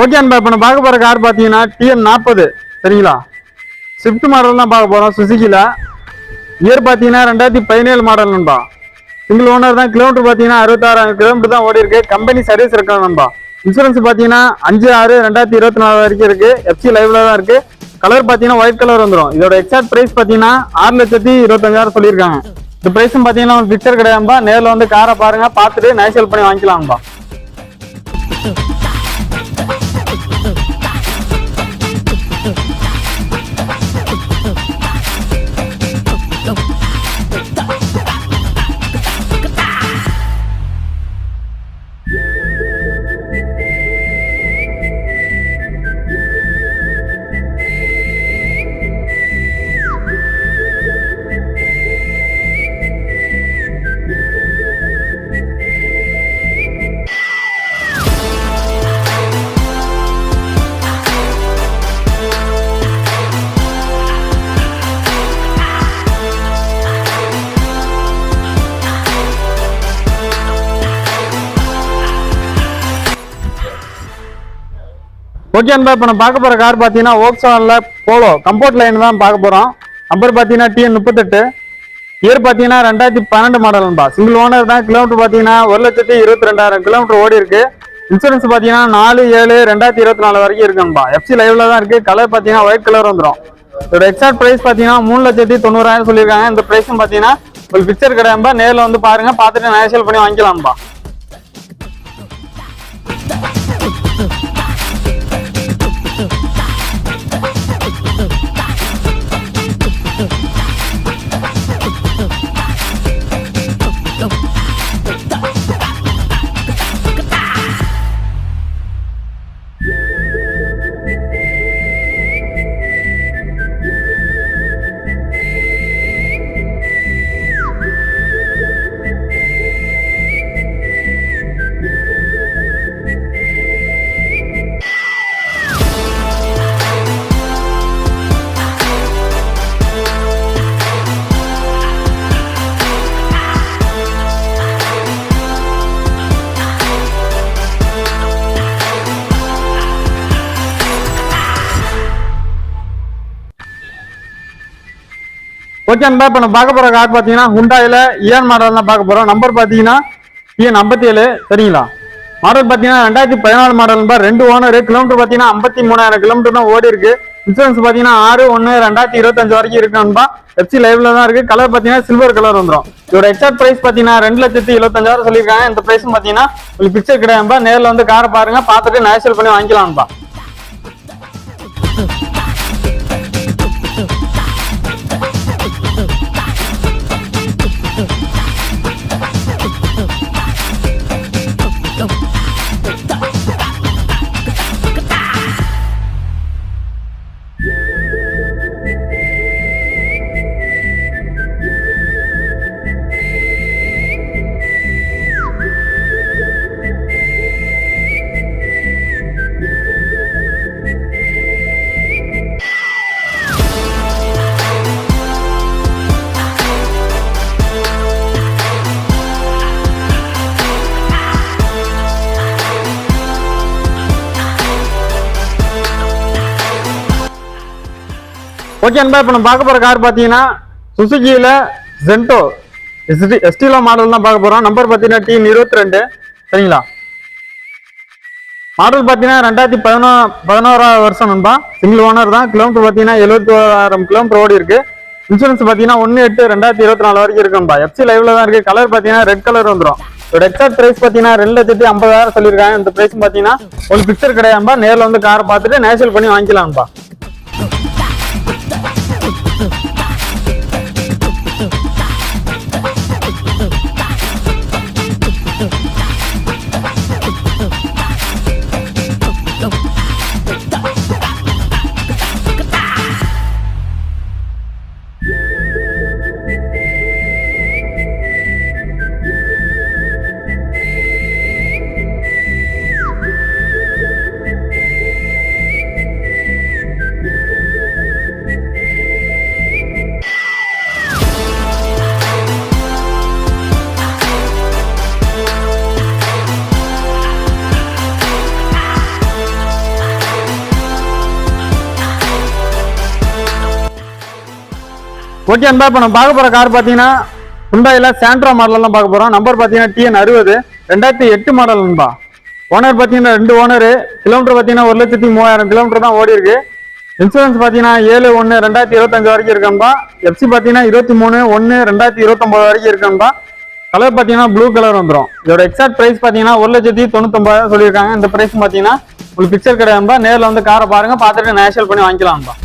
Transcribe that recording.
Okay அன்பா இப்போ நம்ம பார்க்க போகிற கார் பார்த்தீங்கன்னா டிஎன் நாற்பது. சரிங்களா? ஸ்விஃப்ட் மாடல் தான் பார்க்க போகிறோம் சுசுக்கியில் இயர் பார்த்தீங்கன்னா ரெண்டாயிரத்தி பதினேழு மாடல் நண்பா. சிங்கிள் ஓனர் தான். கிலோமீட்டர் பார்த்தீங்கன்னா அறுபத்தாறாயிரம் கிலோமீட்டர் தான் ஓடி இருக்கு. கம்பெனி சர்வீஸ் இருக்காங்க நண்பா. இன்சூரன்ஸ் பார்த்தீங்கன்னா அஞ்சு ஆறு ரெண்டாயிரத்தி இருபத்தி நாலு வரைக்கும் இருக்கு. எஃப்சி லைவ்ல தான் இருக்கு. கலர் பார்த்தீங்கன்னா ஒயிட் கலர் வந்துடும் இதோட எக்ஸாக்ட் ப்ரைஸ் பார்த்தீங்கன்னா ஆறு லட்சத்தி இருபத்தஞ்சாயிரம் சொல்லியிருக்காங்க. இந்த ப்ரைஸும் பார்த்தீங்கன்னா பிக்சர் கிடையாதுப்பா நேரில் வந்து காரை பாருங்க. பார்த்துட்டு நேஷனல் பண்ணி வாங்கிக்கலாம்பா ஓகே அன்பா இப்போ நம்ம பார்க்க போகிற கார் பார்த்தீங்கன்னா ஓக்ஸானில் போலோ கம்போர்ட் லைன் தான் பார்க்க போகிறோம் நம்பர் பார்த்தீங்கன்னா டிஎன் முப்பத்தெட்டு. இயர் பார்த்தீங்கன்னா ரெண்டாயிரத்தி பன்னெண்டு மாடல்பா சிங்கிள் ஓனர் தான். கிலோமீட்டர் பார்த்தீங்கன்னா ஒரு லட்சத்தி இருபத்தி ரெண்டாயிரம் கிலோமீட்டர் ஓடி இருக்கு. இன்சூரன்ஸ் பார்த்தீங்கன்னா நாலு ஏழு ரெண்டாயிரத்தி இருபத்தி நாலு வரைக்கும் இருக்குன்பா எஃப்சி லைவ்ல தான் இருக்கு. கலர் பார்த்தீங்கன்னா ஒயிட் கலர் வந்துடும் இதோட எக்ஸாக்ட் ப்ரைஸ் பார்த்தீங்கன்னா மூணு லட்சத்தி தொண்ணூறாயிரம் சொல்லியிருக்காங்க. இந்த ப்ரைஸும் பார்த்தீங்கன்னா ஒரு பிக்சர் கிடையாதுப்பா நேரில் வந்து பாருங்க. பார்த்துட்டு நேஷியல் பண்ணி வாங்கிக்கலாம்பா. ஓகே அன்பா இப்போ நம்ம பார்க்க போகிற கார் பார்த்தீங்கன்னா ஹுண்டாயில் இயன் மாடல் தான் பார்க்க போகிறோம் நம்பர் பார்த்தீங்கன்னா இஎன் ஐம்பத்தி ஏழு சரிங்களா? மாடல் பார்த்தீங்கன்னா ரெண்டாயிரத்தி பதினாலு மாடல்பா ரெண்டு ஓனர் கிலோமீட்டர் பார்த்தீங்கன்னா ஐம்பத்தி மூணாயிரம் கிலோமீட்டர் தான் ஓடி இருக்கு. இன்சூரன்ஸ் பார்த்தீங்கன்னா ஆறு ஒன்று ரெண்டாயிரத்தி இருபத்தஞ்சு வரைக்கும் இருக்குன்பா எஃப்சி லைவ்ல தான் இருக்கு. கலர் பார்த்தீங்கன்னா சில்வர் கலர் வந்துடும் இதோட எக்ஸாக்ட் பிரைஸ் பார்த்தீங்கன்னா ரெண்டு லட்சத்தி இருபத்தஞ்சாயிரம் சொல்லியிருக்காங்க. இந்த பிரைஸும் பார்த்தீங்கன்னா உங்களுக்கு பிக்சர் கிடையாதுப்பா. நேரில் வந்து காரை பாருங்க. பார்த்துட்டு நேஷனல் பண்ணி வாங்கிக்கலாம்ப்பா. ஓகே அன்பா இப்போ நம்ம பார்க்க போகிற கார் பார்த்தீங்கன்னா சுசுக்கியில் ஜென்டோ எஸ்டி எஸ்டிலோ மாடல் தான் பார்க்க போகிறோம் நம்பர் பார்த்தீங்கன்னா டி இருபத்தி ரெண்டு. சரிங்களா? மாடல் பார்த்தீங்கன்னா ரெண்டாயிரத்தி பதினோ பதினோராவது வருஷம் நண்பா. சிங்கிள் ஓனர் தான். கிலோமீட்டர் பார்த்தீங்கன்னா எழுபத்தி ஓராயிரம் கிலோமீட்டர் ஓடி இருக்கு. இன்சூரன்ஸ் பார்த்தீங்கன்னா ஒன்று எட்டு ரெண்டாயிரத்தி இருபத்தி நாலு வரைக்கும் இருக்கும்பா எஃப்சி லைவ்ல தான் இருக்கு. கலர் பார்த்தீங்கன்னா ரெட் கலர் வந்துடும் இதோட எக்ஸாக்ட் பிரைஸ் பார்த்தீங்கன்னா ரெண்டு லட்சத்தி ஐம்பதாயிரம் சொல்லியிருக்காங்க. இந்த ப்ரைஸ் பார்த்தீங்கன்னா ஒரு பிக்சர் கிடையாதுப்பா நேரில் வந்து காரை பார்த்துட்டு நேஷனல் பண்ணி வாங்கிக்கலாம்ப்பா ஓகே அன்பா இப்போ நம்ம பார்க்க போகிற கார் பார்த்தீங்கன்னா ஹுண்டாயில் சாண்ட்ரா மாடலெல்லாம் பார்க்க போகிறோம் நம்பர் பார்த்தீங்கன்னா டிஎன் அறுபது. ரெண்டாயிரத்தி எட்டு மாடல் நண்பா ஓனர் பார்த்தீங்கன்னா ரெண்டு ஓனர் கிலோமீட்டர் பார்த்தீங்கன்னா ஒரு லட்சத்தி மூவாயிரம் கிலோமீட்டர் தான் ஓடி இருக்கு. இன்சூரன்ஸ் பார்த்தீங்கன்னா ஏழு ஒன்று ரெண்டாயிரத்தி இருபத்தஞ்சு வரைக்கும் இருக்கா எஃப்சி பார்த்தீங்கன்னா இருபத்தி மூணு ஒன்று ரெண்டாயிரத்தி இருபத்தொம்பது வரைக்கும் இருக்கா கலர் பார்த்தீங்கன்னா ப்ளூ கலர் வந்துடும் இதோட எக்ஸாக்ட் ப்ரைஸ் பார்த்தீங்கன்னா ஒரு லட்சத்தி தொண்ணூத்தொம்பதாயிரம் சொல்லியிருக்காங்க. இந்த ப்ரைஸ் பார்த்தீங்கன்னா உங்களுக்கு பிக்சர் கிடையாதும்பா நேரில் வந்து காரை பாருங்கள் பார்த்துட்டு நேஷனல் பண்ணி வாங்கிக்கலாம்பா